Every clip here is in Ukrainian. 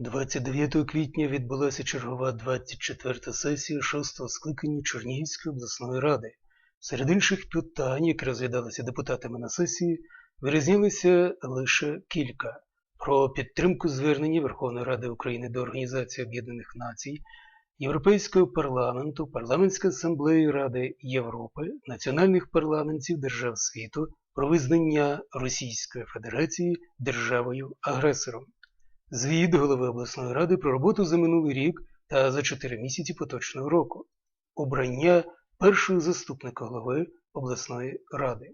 29 квітня відбулася чергова 24-та сесія 6-го скликання Чернігівської обласної ради. Серед інших питань, які розглядалися депутатами на сесії, вирізнялися лише кілька: про підтримку звернення Верховної Ради України до Організації Об'єднаних Націй, Європейського парламенту, Парламентської асамблеї Ради Європи, національних парламентів держав світу про визнання Російської Федерації державою-агресором. Звіт голови обласної ради про роботу за минулий рік та за 4 місяці поточного року. Обрання першого заступника голови обласної ради.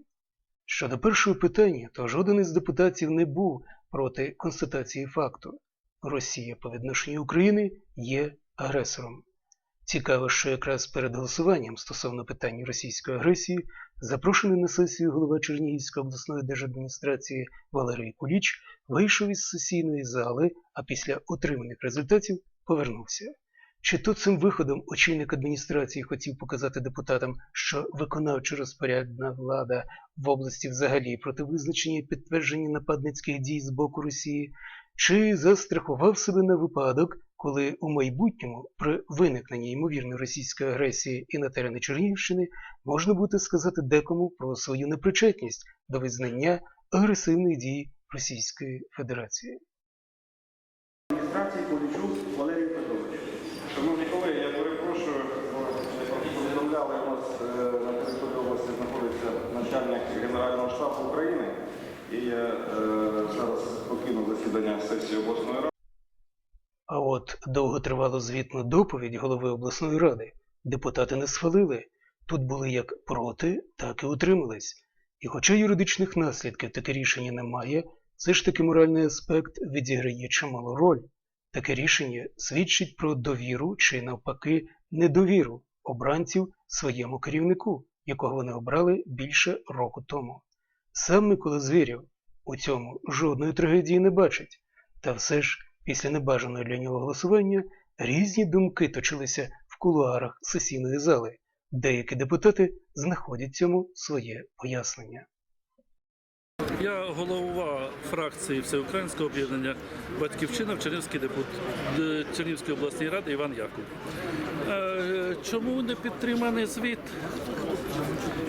Щодо першого питання, то жоден із депутатів не був проти констатації факту. Росія по відношенню України є агресором. Цікаво, що якраз перед голосуванням стосовно питання російської агресії запрошений на сесію голова Чернігівської обласної держадміністрації Валерій Куліч вийшов із сесійної зали, а після отриманих результатів повернувся. Чи то цим виходом очільник адміністрації хотів показати депутатам, що виконавчо розпорядна влада в області взагалі проти визначення і підтвердження нападницьких дій з боку Росії, чи застрахував себе на випадок, коли у майбутньому при виникненні ймовірної російської агресії і на терени Чернігівщини можна буде сказати декому про свою непричетність до визнання агресивних дій Російської Федерації. адміністрації Полічук Валерій Петрович. Шановні колеги, я перепрошую, повідомляли у нас е, на території області знаходиться начальник Генерального штабу України, і я е, зараз покинув засідання сесії обласної ради. А от довготривалу звітну доповідь голови обласної ради депутати не схвалили. Тут були як проти, так і утримались. І хоча юридичних наслідків таке рішення немає, все ж таки моральний аспект відіграє чималу роль. Таке рішення свідчить про довіру чи навпаки недовіру обранців своєму керівнику, якого вони обрали більше року тому. Сам Микола Звірів у цьому жодної трагедії не бачить, та все ж після небажаного для нього голосування різні думки точилися в кулуарах сесійної зали. Деякі депутати знаходять цьому своє пояснення. Я голова фракції Всеукраїнського об'єднання Батьківщина в Чернівській депут... Чернівської обласної ради Іван Яков. Е, Чому не підтриманий звіт?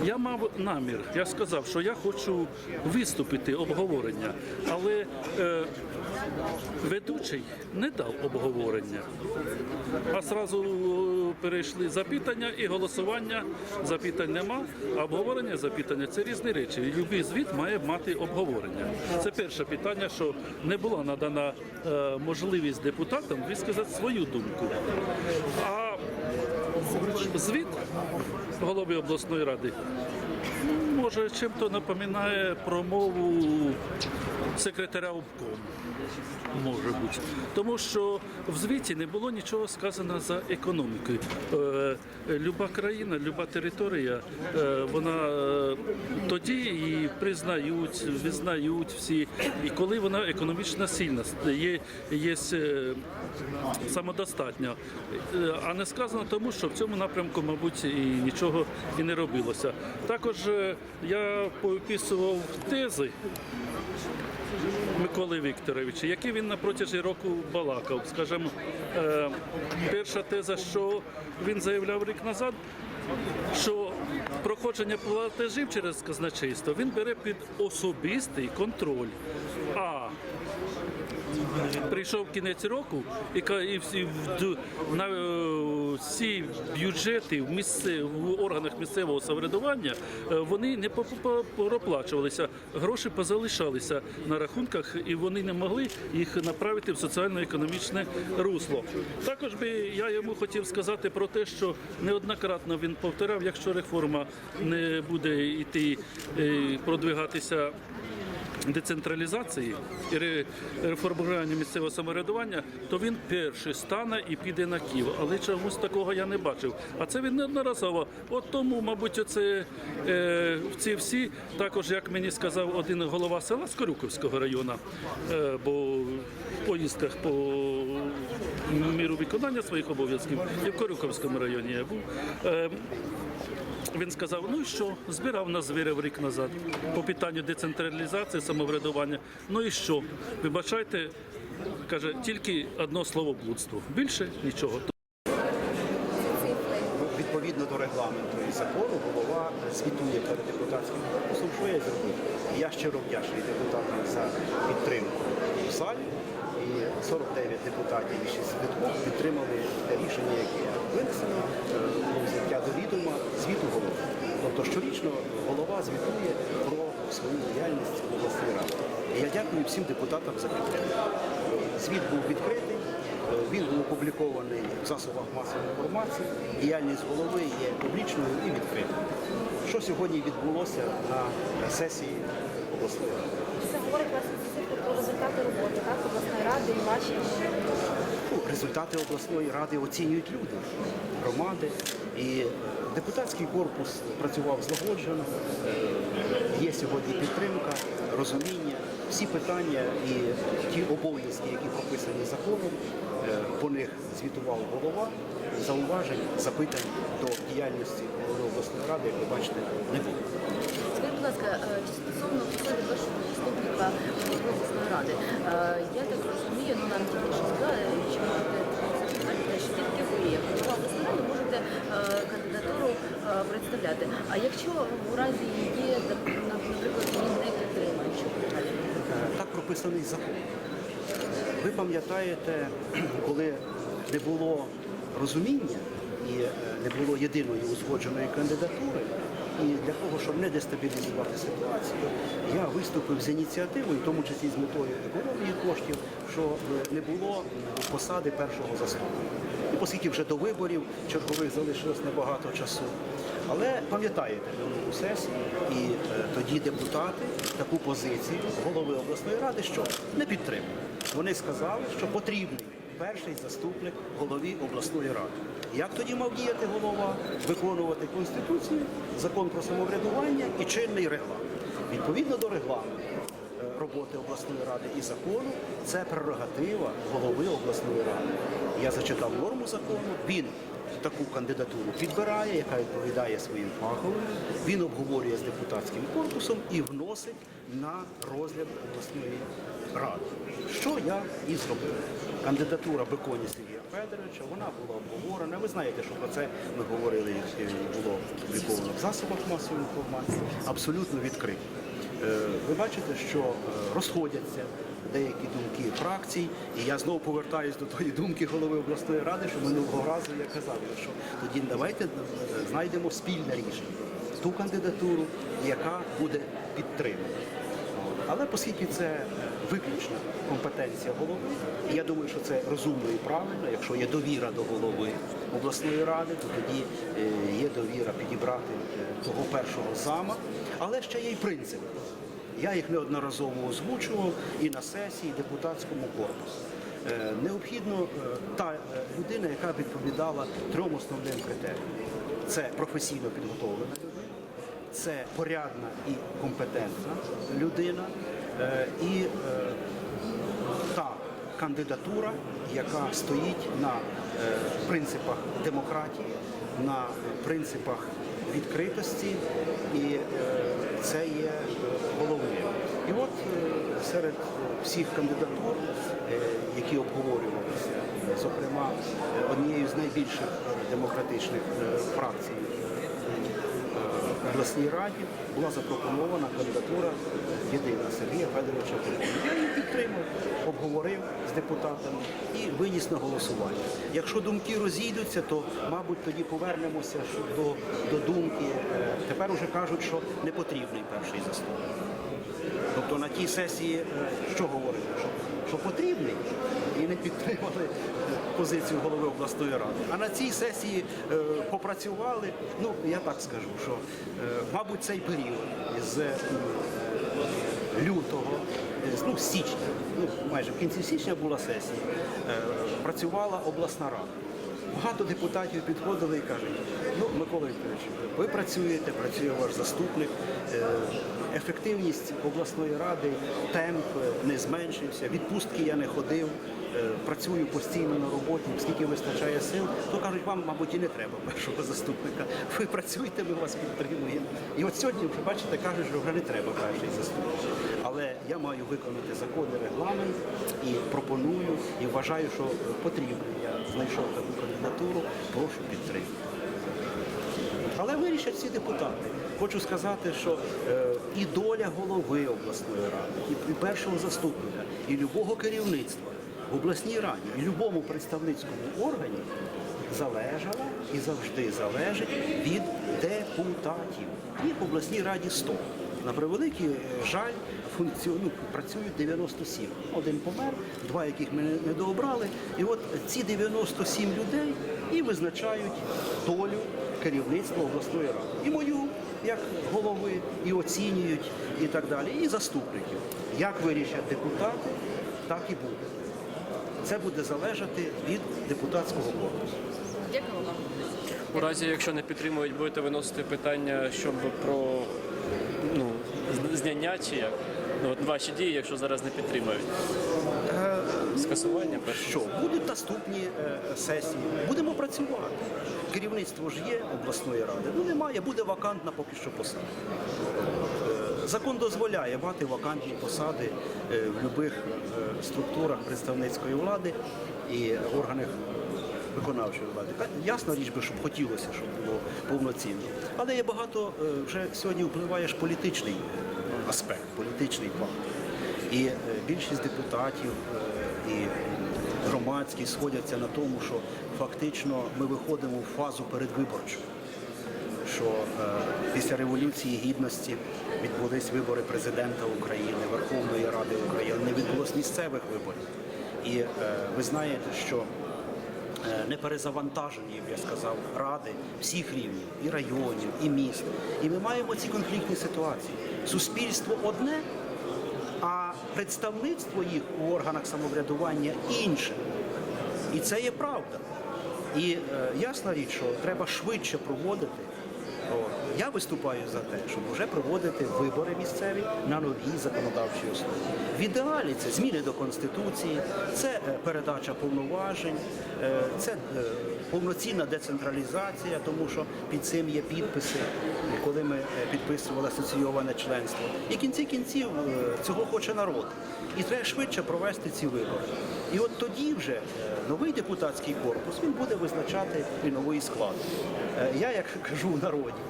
Я мав намір, я сказав, що я хочу виступити обговорення, але е, ведучий не дав обговорення. А зразу е, перейшли запитання і голосування. Запитань нема, а обговорення запитання це різні речі. Любий звіт має мати обговорення. Це перше питання, що не була надана е, можливість депутатам висказати свою думку. А звіт голови обласної ради. Може чим-то напоминає промову секретаря обкому. Може бути. Тому що в звіті не було нічого сказано за економікою. Е, люба країна, люба територія, е, вона е, тоді і признають, визнають всі. І коли вона економічно сильна, є, є самодостатня. А не сказано тому, що в цьому напрямку, мабуть, і нічого і не робилося. Також я поописував тези. Миколи Вікторовича, який він на протязі року балакав. Скажімо, е, перша теза, що він заявляв рік назад, що проходження платежів через казначейство він бере під особистий контроль. А прийшов кінець року і, і всі на е, всі бюджети в, місце, в органах місцевого самоврядування е, вони не проплачувалися, гроші позалишалися на рахунках, і вони не могли їх направити в соціально-економічне русло. Також би я йому хотів сказати про те, що неоднократно він повторяв, якщо реформа не буде йти е, продвигатися децентралізації і реформування місцевого самоврядування, то він перший стане і піде на Київ. Але чомусь такого я не бачив. А це він неодноразово. От тому, мабуть, оце е, ці всі, також як мені сказав один голова села Скорюковського району, е, бо в поїздках по міру виконання своїх обов'язків і в Корюковському районі я був. Е, він сказав: ну і що, збирав на звірів рік назад по питанню децентралізації самоврядування. Ну і що? Вибачайте, каже, тільки одно слово блудство. Більше нічого. Ну, Відповідно до регламенту і закону, голова звітує перед депутатським корпусом, що я зробив. Я щиро вдячний депутатам за підтримку 49 депутатів і 6 свідків підтримали те рішення, яке винесено е, взяття до відома звіту голови. Тобто щорічно голова звітує про свою діяльність в обласній раді. І я дякую всім депутатам за підтримку. Звіт був відкритий. Е, Він був опублікований в засобах масової інформації. Діяльність голови є публічною і відкритою. Що сьогодні відбулося на сесії обласної ради? Результати роботи, так, обласної ради і ваші. Результати обласної ради оцінюють люди, громади. І депутатський корпус працював злагоджено. Є сьогодні підтримка, розуміння. Всі питання і ті обов'язки, які прописані законом, е, по них звітував голова. Зауважень, запитань до діяльності голови обласної ради, як ви бачите, не було. Скажіть, будь ласка, е, стосовно посади першого обласної ради, е, я так розумію, ну нам тільки що можете що тільки ви, як голова обласної ради, можете е, кандидатуру е, представляти. А якщо у разі є, наприклад, не підтримує, що Так прописаний закон. Ви пам'ятаєте, коли не було розуміння і не було єдиної узгодженої кандидатури, і для того, щоб не дестабілізувати ситуацію, я виступив з ініціативою, в тому числі з метою економії коштів, що е, не було посади першого заступника. І оскільки вже до виборів чергових залишилось небагато часу. Але пам'ятаєте минулу сесію, і е, тоді депутати таку позицію голови обласної ради що не підтримали. Вони сказали, що потрібний перший заступник голові обласної ради. Як тоді мав діяти голова? Виконувати конституцію, закон про самоврядування і чинний регламент. Відповідно до регламенту е, роботи обласної ради і закону, це прерогатива голови обласної ради. Я зачитав норму закону. Він таку кандидатуру підбирає, яка відповідає своїм фаховим. Він обговорює з депутатським корпусом і вносить на розгляд обласної ради. Що я і зробив. Кандидатура Беконі Сергія Федоровича, вона була обговорена. Ви знаєте, що про це ми говорили, і було опубліковано в засобах масової інформації. Абсолютно відкрито. Е, Ви бачите, що е, розходяться деякі думки фракцій, і я знову повертаюся до тої думки голови обласної ради, що минулого разу я казав, що тоді давайте е, знайдемо спільне рішення, ту кандидатуру, яка буде підтримана. Але оскільки це виключна компетенція голови, і я думаю, що це розумно і правильно. Якщо є довіра до голови обласної ради, то тоді е, є довіра підібрати е, того першого зама. Але ще є й принцип. Я їх неодноразово озвучував і на сесії, і депутатському корпусу. Е, Необхідно та людина, яка відповідала трьом основним критеріям. Це професійно підготовлена людина це порядна і компетентна людина і е, та кандидатура, яка стоїть на е, принципах демократії, на принципах відкритості, і е, це є е, головним. І от е, серед всіх кандидатур, е, які обговорювалися, е, зокрема е, однією з найбільших е, демократичних е, фракцій обласній раді була запропонована кандидатура єдина Сергія Федоровича Куликова. Я її підтримав, обговорив з депутатами і виніс на голосування. Якщо думки розійдуться, то, мабуть, тоді повернемося до, до думки. е, Тепер уже кажуть, що не потрібний перший заступник. Тобто на тій сесії що говорили? Що, що потрібний і не підтримали позицію голови обласної ради. А на цій сесії е, попрацювали, ну я так скажу, що е, мабуть цей період з е, лютого, ну, січня, ну майже в кінці січня була сесія, працювала обласна рада. Багато депутатів підходили і кажуть, ну, Микола Вікторович, ви працюєте, працює ваш заступник, е, ефективність обласної ради, темп е, не зменшився, відпустки я не ходив. е, працюю постійно на роботі, скільки вистачає сил, то кажуть, вам, мабуть, і не треба першого заступника. Ви працюєте, ми вас підтримуємо. І от сьогодні, вже бачите, кажуть, що вже не треба перший заступник. Але я маю виконати закони, регламент і пропоную, і вважаю, що потрібно. Знайшов таку кандидатуру, прошу підтримати. Але вирішать всі депутати. Хочу сказати, що е, і доля голови обласної ради, і першого заступника, і любого керівництва в обласній раді, і любому представницькому органі залежала і завжди залежить від депутатів. Їх в обласній раді 100. На превеликий е, жаль, функціону працюють 97. Один помер, два яких ми не- дообрали. І от ці 97 людей і визначають долю керівництва обласної ради. І мою, як голови, і оцінюють, і так далі, і заступників. Як вирішать депутати, так і буде. Це буде залежати від депутатського корпусу. Дякую вам. У разі, якщо не підтримують, будете виносити питання, щоб про ну, зняння чи як? Ну, от ваші дії, якщо зараз не підтримують. Скасування перше. Що будуть наступні е, сесії? Будемо працювати. Керівництво ж є обласної ради. Ну немає, буде вакантна поки що посада. Е, Закон дозволяє мати вакантні посади е, в будь-яких структурах представницької влади і органах виконавчої влади. Ясна річ би, щоб хотілося, щоб було повноцінно. Але є багато е, вже сьогодні впливає ж політичний е, аспект, політичний фактор. І е, більшість депутатів е, і громадськість сходяться на тому, що фактично ми виходимо в фазу передвиборчу. Що е, після Революції Гідності відбулись вибори президента України, Верховної Ради України, не відбулось місцевих виборів. І ви знаєте, що не перезавантажені, я б сказав, ради всіх рівнів, і районів, і міст. І ми маємо ці конфліктні ситуації. Суспільство одне, а представництво їх у органах самоврядування інше. І це є правда. І е, ясна річ, що треба швидше проводити. О, я виступаю за те, щоб вже проводити вибори місцеві на новій законодавчій основі. В ідеалі це зміни до конституції, це е, передача повноважень, е, це е, повноцінна децентралізація, тому що під цим є підписи, коли ми підписували асоційоване членство. І кінці кінців цього хоче народ. І треба швидше провести ці вибори. І от тоді вже новий депутатський корпус він буде визначати і новий склад. Е, Я як кажу в народі,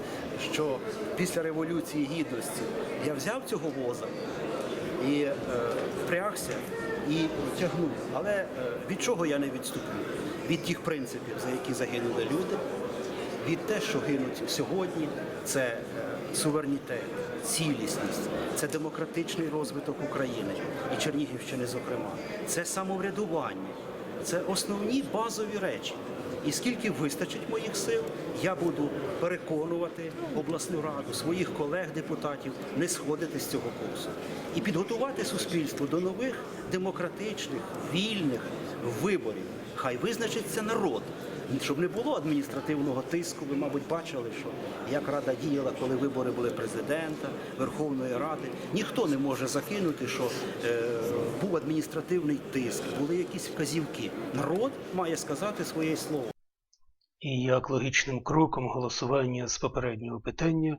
що після революції гідності я взяв цього воза і е, впрягся і тягнув. Але е, від чого я не відступлю? Від тих принципів, за які загинули люди, від те, що гинуть сьогодні, це суверенітет, цілісність, це демократичний розвиток України і Чернігівщини, зокрема, це самоврядування, це основні базові речі. І скільки вистачить моїх сил, я буду переконувати обласну раду, своїх колег-депутатів не сходити з цього курсу і підготувати суспільство до нових демократичних, вільних виборів. Хай визначиться народ, щоб не було адміністративного тиску. Ви, мабуть, бачили, що як рада діяла, коли вибори були президента, Верховної Ради. Ніхто не може закинути, що е, був адміністративний тиск, були якісь вказівки. Народ має сказати своє слово. І як логічним кроком голосування з попереднього питання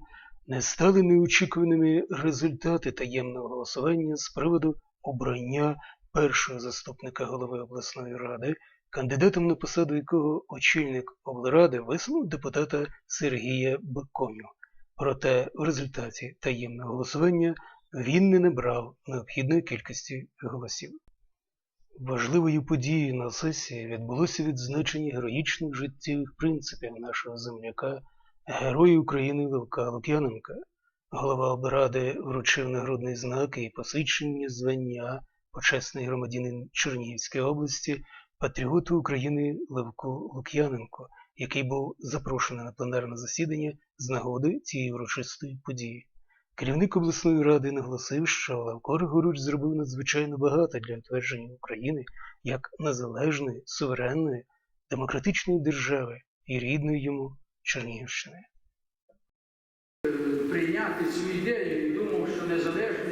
не стали неочікуваними результати таємного голосування з приводу обрання першого заступника голови обласної ради, кандидатом на посаду якого очільник облради висунув депутата Сергія Баконю. Проте в результаті таємного голосування він не набрав необхідної кількості голосів. Важливою подією на сесії відбулося відзначення героїчних життєвих принципів нашого земляка, героя України Левка Лук'яненка. Голова облради вручив нагрудний знак і посвідчення звання почесний громадянин Чернігівської області, патріоту України Левку Лук'яненко, який був запрошений на пленарне засідання з нагоди цієї урочистої події. Керівник обласної ради наголосив, що Левко Григорович зробив надзвичайно багато для утвердження України як незалежної, суверенної, демократичної держави і рідної йому Чернігівщини. прийняти цю ідею і думав, що проголосили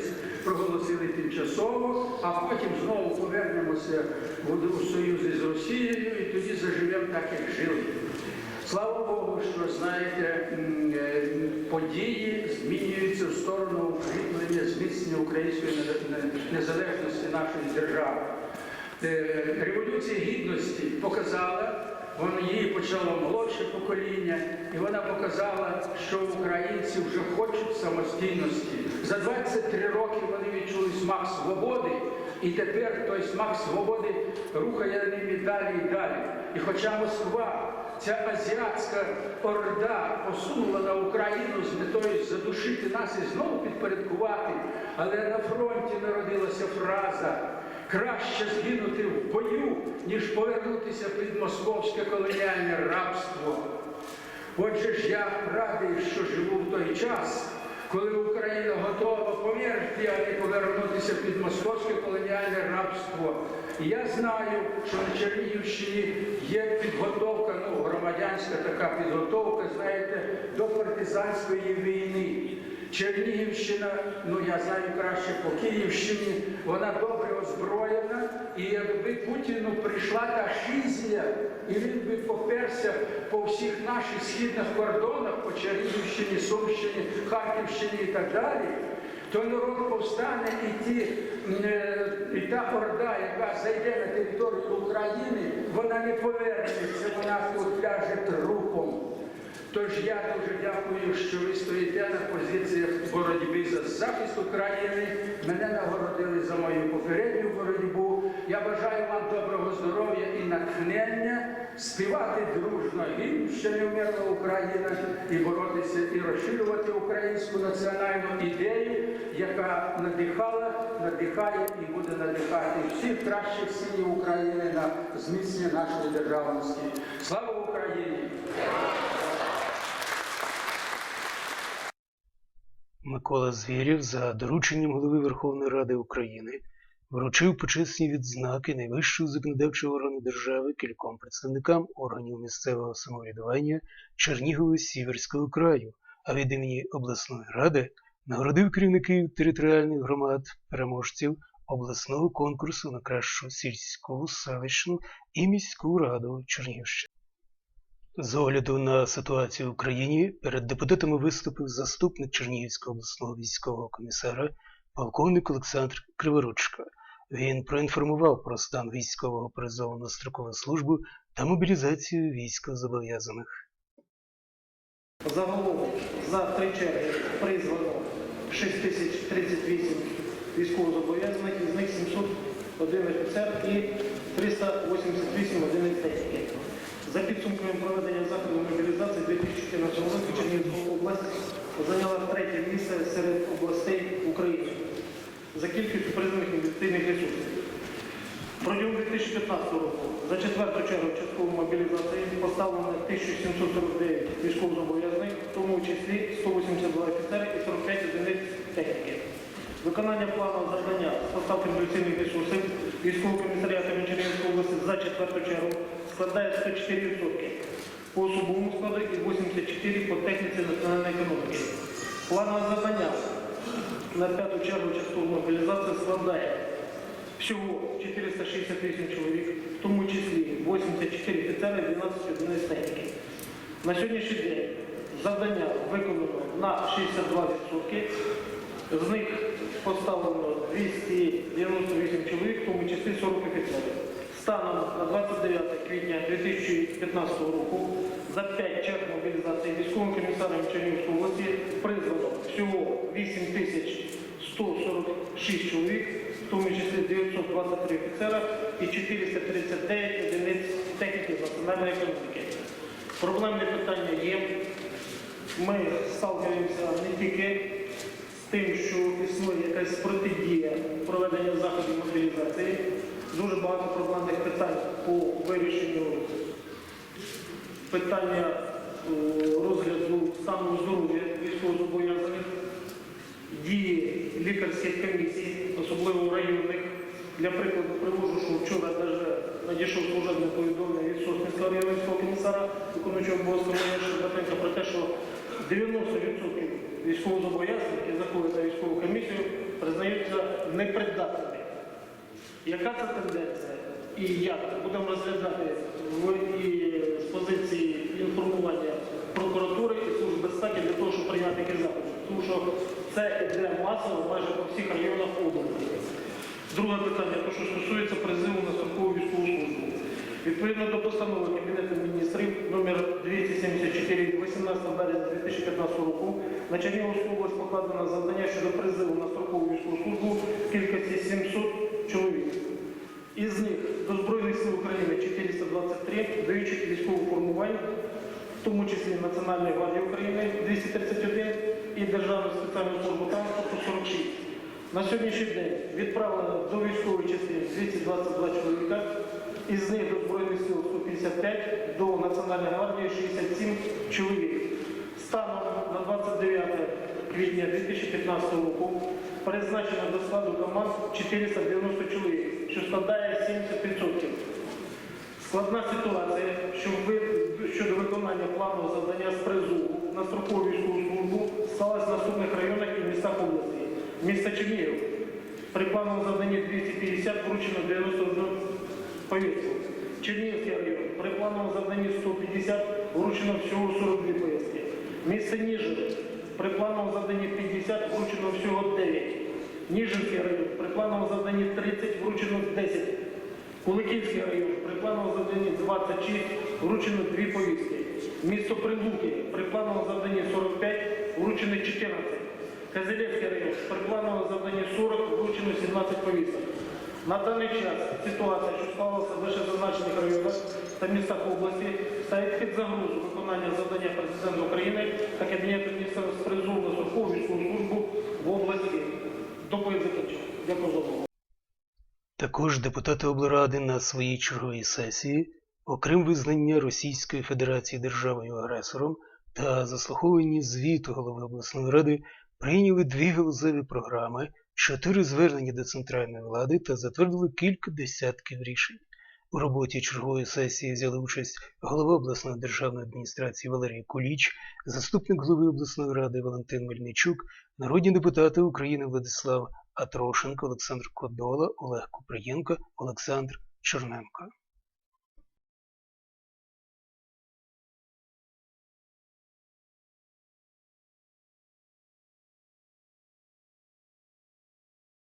тимчасово. а потім знову повернемося в союз із Росією і тоді заживемо так, як жили. Слава Богу, що знаєте, е, події змінюються в сторону укріплення, зміцнення української не- не- незалежності нашої держави. Е, Революція гідності показала, її почало молодше покоління, і вона показала, що українці вже хочуть самостійності. За 23 роки вони відчули смак свободи, і тепер той смак свободи рухає ними далі і далі. І хоча Москва, ця азіатська орда посунула на Україну з метою задушити нас і знову підпорядкувати, але на фронті народилася фраза. Краще згинути в бою, ніж повернутися під московське колоніальне рабство. Отже ж я радий, що живу в той час, коли Україна готова померти, а не повернутися під московське колоніальне рабство. І я знаю, що на Чернігівщині є підготовка, ну, громадянська така підготовка, знаєте, до партизанської війни. Чернігівщина, ну я знаю краще по Київщині, вона добре озброєна, і якби Путіну прийшла та шизія, і він би поперся по всіх наших східних кордонах, по Чернігівщині, Сумщині, Харківщині і так далі, то народ повстане і ті, е, і та орда, яка зайде на територію України, вона не повернеться, вона тут ляже трупом. Тож я дуже дякую, що ви стоїте на позиціях боротьби за захист України. Мене нагородили за мою попередню боротьбу. Я бажаю вам доброго здоров'я і натхнення, співати дружно гімн, що не вмерла Україна, і боротися і розширювати українську національну ідею, яка надихала, надихає і буде надихати всіх кращих синів України на зміцнення нашої державності. Слава Україні! Микола Звєрєв за дорученням голови Верховної Ради України вручив почесні відзнаки найвищого законодавчого органу держави кільком представникам органів місцевого самоврядування Чернігово Сіверського краю, а від імені обласної ради нагородив керівників територіальних громад переможців обласного конкурсу на кращу сільську, селищну і міську раду Чернігівщини. З огляду на ситуацію в Україні перед депутатами виступив заступник Чернігівського обласного військового комісара полковник Олександр Криворучка. Він проінформував про стан військового призову на строкову службу та мобілізацію військовозобов'язаних. Загалом за три черги призвано 6038 військовозобов'язаних, із них 701 офіцер і 388 одиниць техніки. За підсумками проведення заходу мобілізації 2014 року Чернігівська область зайняла третє місце серед областей України за кількістю призваних мобілізаційних ресурсів. Протягом 2015 року за четверту чергу часткової мобілізації поставлено 1749 військовозобов'язаних, в тому числі 182 офіцери і 45 одиниць техніки. Виконання плану завдання з поставки мобілізаційних ресурсів військового комісаріату Чернігівської області за четверту чергу складає 104% по особовому складу і 84% по техніці національної економіки. Планове завдання на п'яту чергу часткової мобілізації складає всього 468 чоловік, в тому числі 84 офіцери і 12 одиниць техніки. На сьогоднішній день завдання виконано на 62%, з них поставлено 298 чоловік, в тому числі 40 офіцерів. Станом на 29 квітня 2015 року за 5 черг мобілізації військовим комісаром Чернігівської області призвано всього 8 тисяч 146 чоловік, в тому числі 923 офіцера і 439 одиниць техніки національної економіки. Проблемне питання є. Ми сталкуємося не тільки з тим, що існує якась протидія проведення заходів мобілізації. Дуже багато проблемних питань по вирішенню питання е, розгляду стану здоров'я військовозобов'язаних, дії лікарських комісій, особливо районних. Для прикладу привожу, що вчора надійшов служебне повідомлення від Сосницького районного комісара, виконуючого обов'язку Марія про те, що 90% військовозобов'язаних, які заходять на військову комісію, признаються непридатними. Яка це тенденція? І як будемо розглядати і з позиції інформування прокуратури і служби безпеки для того, щоб прийняти якісь заходи? Тому що це йде масово майже по всіх районах області. Друге питання, то що стосується призиву на строкову військову службу. Відповідно до постанови Кабінету міністрів номер 274 18 березня 2015 року на Чернігівську область покладено завдання щодо призиву на строкову військову службу в кількості 700 чоловік. Із них до Збройних сил України 423 даючи військову формувань, в тому числі Національної гвардії України 231 і Державну спеціальну службу транспорту 46. На сьогоднішній день відправлено до військової частини 222 чоловіка, із них до Збройних сил 155, до Національної гвардії 67 чоловік. Станом на 29 квітня 2015 року призначено до складу команд 490 чоловік, що складає 70%. Складна ситуація що щодо виконання плану завдання з призову на строкову військову службу сталася в наступних районах і містах області. Місто Чернігів. При плановому завданні 250 вручено 91 повістку. Чернігівський район. При плановому завданні 150 вручено всього 42 повістки. Місто Ніжин. При плановому завданні 50 вручено всього 9. Ніжинський район. При плановому завданні 30 вручено 10. Куликівський район, при плановому завданні 26, вручено дві повістки. Місто Прилуки, при плановому завданні 45, вручено 14. Казелєвський район, при плановому завданні 40, вручено 17 повісток. На даний час ситуація, що склалася в вищезазначених районах та містах області, ставить під загрозу виконання завдання президента України та Кабінету міністрів з призову на службу в області. Доповідь закінчив. Дякую за увагу. Також депутати облради на своїй черговій сесії, окрім визнання Російської Федерації державою-агресором та заслуховування звіту голови обласної ради, прийняли дві галузеві програми, чотири звернення до центральної влади та затвердили кілька десятків рішень. У роботі чергової сесії взяли участь голова обласної державної адміністрації Валерій Куліч, заступник голови обласної ради Валентин Мельничук, народні депутати України Владислав Атрошенко, Олександр Кодола, Олег Куприєнко, Олександр Чорненко.